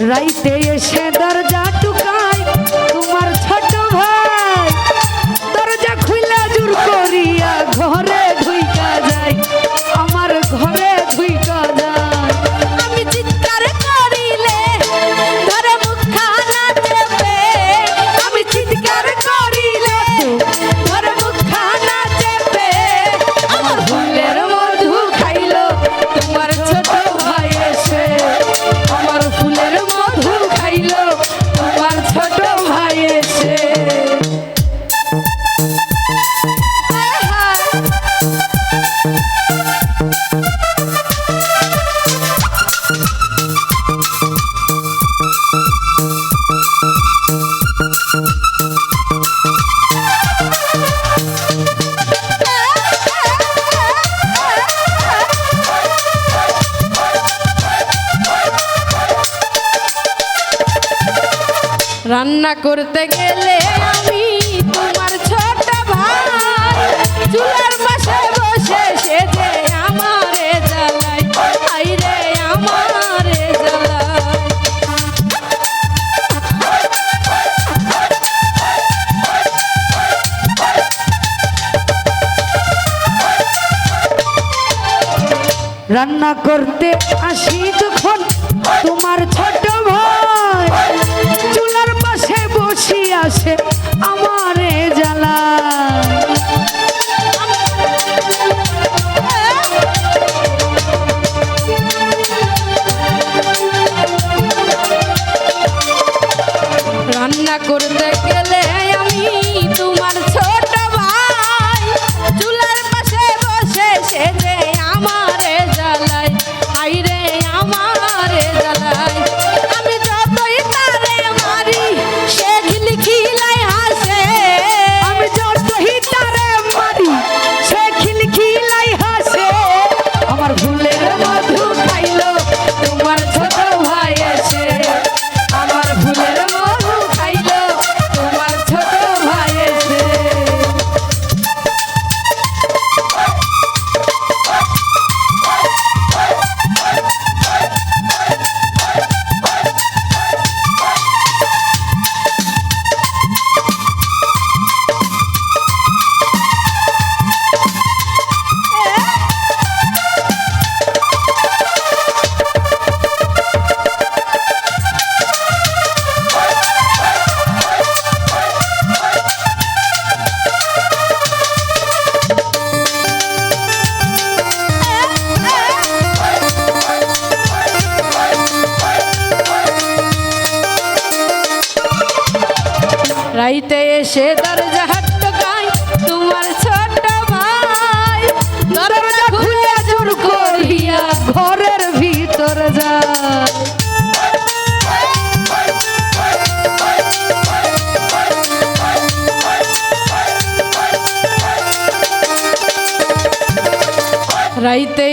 রাইতে এসে দরজা রান্না করতে গেলে আমি তোমার ছোট ভাই। চুলার পাশে বসে সেজে আমারে জ্বালাই আই রে আমারে জ্বালাই রান্না করতে আসি তখন তোমার ছোট ভাই। কাছে আসে। আমার রাইতে এসে দরজা হাটকায় তোমার ছোট ভাই। দরজা খুলে জোর করিয়া ঘরের ভিতর যায়। রাইতে